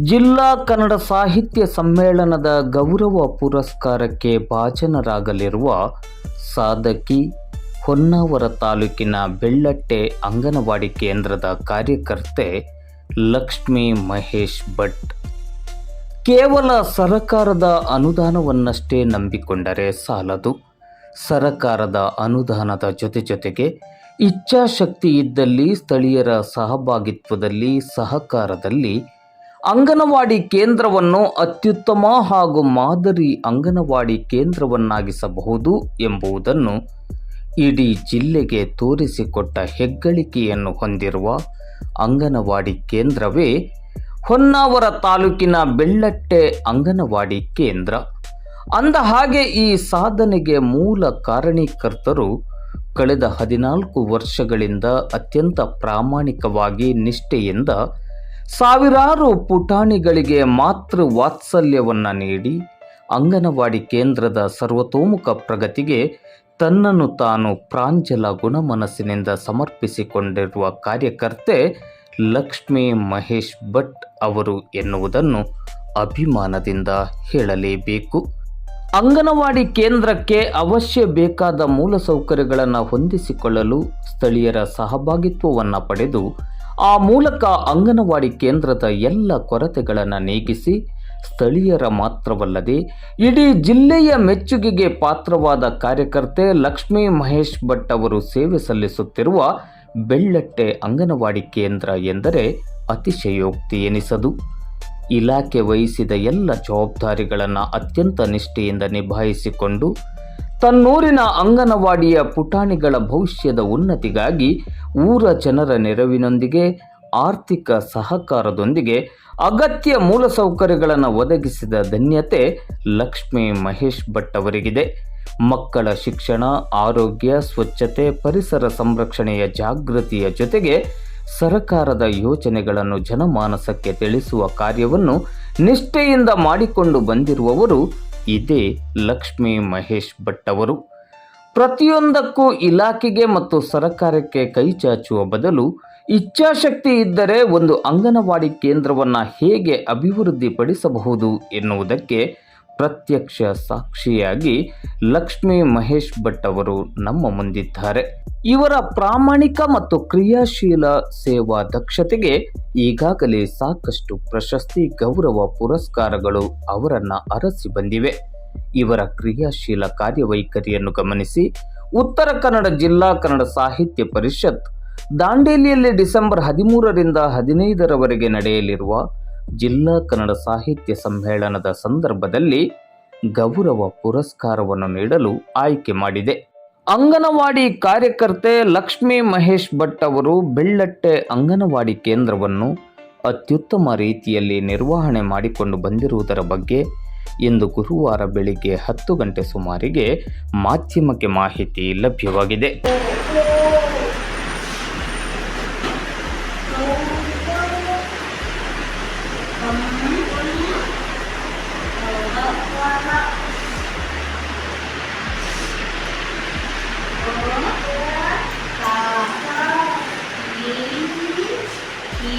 ಜಿಲ್ಲಾ ಕನ್ನಡ ಸಾಹಿತ್ಯ ಸಮ್ಮೇಳನದ ಗೌರವ ಪುರಸ್ಕಾರಕ್ಕೆ ಭಾಜನರಾಗಲಿರುವ ಸಾಧಕಿ ಹೊನ್ನಾವರ ತಾಲೂಕಿನ ಬೆಳ್ಳಟ್ಟೆ ಅಂಗನವಾಡಿ ಕೇಂದ್ರದ ಕಾರ್ಯಕರ್ತೆ ಲಕ್ಷ್ಮೀ ಮಹೇಶ್ ಭಟ್. ಕೇವಲ ಸರಕಾರದ ಅನುದಾನವನ್ನಷ್ಟೇ ನಂಬಿಕೊಂಡರೆ ಸಾಲದು. ಸರಕಾರದ ಅನುದಾನದ ಜೊತೆ ಜೊತೆಗೆ ಇಚ್ಛಾಶಕ್ತಿ ಇದ್ದಲ್ಲಿ ಸ್ಥಳೀಯರ ಸಹಭಾಗಿತ್ವದಲ್ಲಿ, ಸಹಕಾರದಲ್ಲಿ ಅಂಗನವಾಡಿ ಕೇಂದ್ರವನ್ನು ಅತ್ಯುತ್ತಮ ಹಾಗೂ ಮಾದರಿ ಅಂಗನವಾಡಿ ಕೇಂದ್ರವನ್ನಾಗಿಸಬಹುದು ಎಂಬುದನ್ನು ಇಡೀ ಜಿಲ್ಲೆಗೆ ತೋರಿಸಿಕೊಟ್ಟ ಹೆಗ್ಗಳಿಕೆಯನ್ನು ಹೊಂದಿರುವ ಅಂಗನವಾಡಿ ಕೇಂದ್ರವೇ ಹೊನ್ನಾವರ ತಾಲೂಕಿನ ಬೆಳ್ಳಟ್ಟೆ ಅಂಗನವಾಡಿ ಕೇಂದ್ರ. ಅಂದ ಹಾಗೆ ಈ ಸಾಧನೆಗೆ ಮೂಲ ಕಾರಣೀಕರ್ತರು ಕಳೆದ ಹದಿನಾಲ್ಕು ವರ್ಷಗಳಿಂದ ಅತ್ಯಂತ ಪ್ರಾಮಾಣಿಕವಾಗಿ ನಿಷ್ಠೆಯಿಂದ ಸಾವಿರಾರು ಪುಟಾಣಿಗಳಿಗೆ ಮಾತೃ ವಾತ್ಸಲ್ಯವನ್ನು ನೀಡಿ ಅಂಗನವಾಡಿ ಕೇಂದ್ರದ ಸರ್ವತೋಮುಖ ಪ್ರಗತಿಗೆ ತನ್ನನ್ನು ತಾನು ಪ್ರಾಂಜಲ ಗುಣಮನಸ್ಸಿನಿಂದ ಸಮರ್ಪಿಸಿಕೊಂಡಿರುವ ಕಾರ್ಯಕರ್ತೆ ಲಕ್ಷ್ಮೀ ಮಹೇಶ್ ಭಟ್ ಅವರು ಎನ್ನುವುದನ್ನು ಅಭಿಮಾನದಿಂದ ಹೇಳಲೇಬೇಕು. ಅಂಗನವಾಡಿ ಕೇಂದ್ರಕ್ಕೆ ಅವಶ್ಯ ಬೇಕಾದ ಮೂಲಸೌಕರ್ಯಗಳನ್ನು ಹೊಂದಿಸಿಕೊಳ್ಳಲು ಸ್ಥಳೀಯರ ಸಹಭಾಗಿತ್ವವನ್ನು ಪಡೆದು ಆ ಮೂಲಕ ಅಂಗನವಾಡಿ ಕೇಂದ್ರದ ಎಲ್ಲ ಕೊರತೆಗಳನ್ನು ನೀಗಿಸಿ ಸ್ಥಳೀಯರ ಮಾತ್ರವಲ್ಲದೆ ಇಡೀ ಜಿಲ್ಲೆಯ ಮೆಚ್ಚುಗೆಗೆ ಪಾತ್ರವಾದ ಕಾರ್ಯಕರ್ತೆ ಲಕ್ಷ್ಮೀ ಮಹೇಶ್ ಭಟ್ ಅವರು ಸೇವೆ ಸಲ್ಲಿಸುತ್ತಿರುವ ಬೆಳ್ಳಟ್ಟೆ ಅಂಗನವಾಡಿ ಕೇಂದ್ರ ಎಂದರೆ ಅತಿಶಯೋಕ್ತಿ ಎನಿಸದು. ಇಲಾಖೆ ವಹಿಸಿದ ಎಲ್ಲ ಜವಾಬ್ದಾರಿಗಳನ್ನು ಅತ್ಯಂತ ನಿಷ್ಠೆಯಿಂದ ನಿಭಾಯಿಸಿಕೊಂಡು ತನ್ನೂರಿನ ಅಂಗನವಾಡಿಯ ಪುಟಾಣಿಗಳ ಭವಿಷ್ಯದ ಉನ್ನತಿಗಾಗಿ ಊರ ಜನರ ನೆರವಿನೊಂದಿಗೆ ಆರ್ಥಿಕ ಸಹಕಾರದೊಂದಿಗೆ ಅಗತ್ಯ ಮೂಲಸೌಕರ್ಯಗಳನ್ನು ಒದಗಿಸಿದ ಧನ್ಯತೆ ಲಕ್ಷ್ಮೀ ಮಹೇಶ್ ಭಟ್ ಅವರಿಗಿದೆ ಮಕ್ಕಳ ಶಿಕ್ಷಣ, ಆರೋಗ್ಯ, ಸ್ವಚ್ಛತೆ, ಪರಿಸರ ಸಂರಕ್ಷಣೆಯ ಜಾಗೃತಿಯ ಜೊತೆಗೆ ಸರಕಾರದ ಯೋಜನೆಗಳನ್ನು ಜನಮಾನಸಕ್ಕೆ ತಿಳಿಸುವ ಕಾರ್ಯವನ್ನು ನಿಷ್ಠೆಯಿಂದ ಮಾಡಿಕೊಂಡು ಬಂದಿರುವವರು ಇದೇ ಲಕ್ಷ್ಮೀ ಮಹೇಶ್ ಭಟ್ ಅವರು ಪ್ರತಿಯೊಂದಕ್ಕೂ ಇಲಾಖೆಗೆ ಮತ್ತು ಸರಕಾರಕ್ಕೆ ಕೈ ಚಾಚುವ ಬದಲು ಇಚ್ಛಾಶಕ್ತಿ ಇದ್ದರೆ ಒಂದು ಅಂಗನವಾಡಿ ಕೇಂದ್ರವನ್ನು ಹೇಗೆ ಅಭಿವೃದ್ಧಿಪಡಿಸಬಹುದು ಎನ್ನುವುದಕ್ಕೆ ಪ್ರತ್ಯಕ್ಷ ಸಾಕ್ಷಿಯಾಗಿ ಲಕ್ಷ್ಮೀ ಮಹೇಶ್ ಭಟ್ ಅವರು ನಮ್ಮ ಮುಂದಿದ್ದಾರೆ. ಇವರ ಪ್ರಾಮಾಣಿಕ ಮತ್ತು ಕ್ರಿಯಾಶೀಲ ಸೇವಾ ದಕ್ಷತೆಗೆ ಈಗಾಗಲೇ ಸಾಕಷ್ಟು ಪ್ರಶಸ್ತಿ, ಗೌರವ ಪುರಸ್ಕಾರಗಳು ಅವರನ್ನ ಅರಸಿ ಬಂದಿವೆ. ಇವರ ಕ್ರಿಯಾಶೀಲ ಕಾರ್ಯವೈಖರಿಯನ್ನು ಗಮನಿಸಿ, ಉತ್ತರ ಕನ್ನಡ ಜಿಲ್ಲಾ ಕನ್ನಡ ಸಾಹಿತ್ಯ ಪರಿಷತ್ ದಾಂಡೇಲಿಯಲ್ಲಿ ಡಿಸೆಂಬರ್ ಹದಿಮೂರರಿಂದ ಹದಿನೈದರವರೆಗೆ ನಡೆಯಲಿರುವ ಜಿಲ್ಲಾ ಕನ್ನಡ ಸಾಹಿತ್ಯ ಸಮ್ಮೇಳನದ ಸಂದರ್ಭದಲ್ಲಿ ಗೌರವ ಪುರಸ್ಕಾರವನ್ನು ನೀಡಲು ಆಯ್ಕೆ ಮಾಡಿದೆ. ಅಂಗನವಾಡಿ ಕಾರ್ಯಕರ್ತೆ ಲಕ್ಷ್ಮೀ ಮಹೇಶ್ ಭಟ್ ಅವರು ಬೆಳ್ಳಟ್ಟೆ ಅಂಗನವಾಡಿ ಕೇಂದ್ರವನ್ನು ಅತ್ಯುತ್ತಮ ರೀತಿಯಲ್ಲಿ ನಿರ್ವಹಣೆ ಮಾಡಿಕೊಂಡು ಬಂದಿರುವುದರ ಬಗ್ಗೆ ಇಂದು ಗುರುವಾರ ಬೆಳಿಗ್ಗೆ ಹತ್ತು ಗಂಟೆ ಸುಮಾರಿಗೆ ಮಾಧ್ಯಮಕ್ಕೆ ಮಾಹಿತಿ ಲಭ್ಯವಾಗಿದೆ. ಈ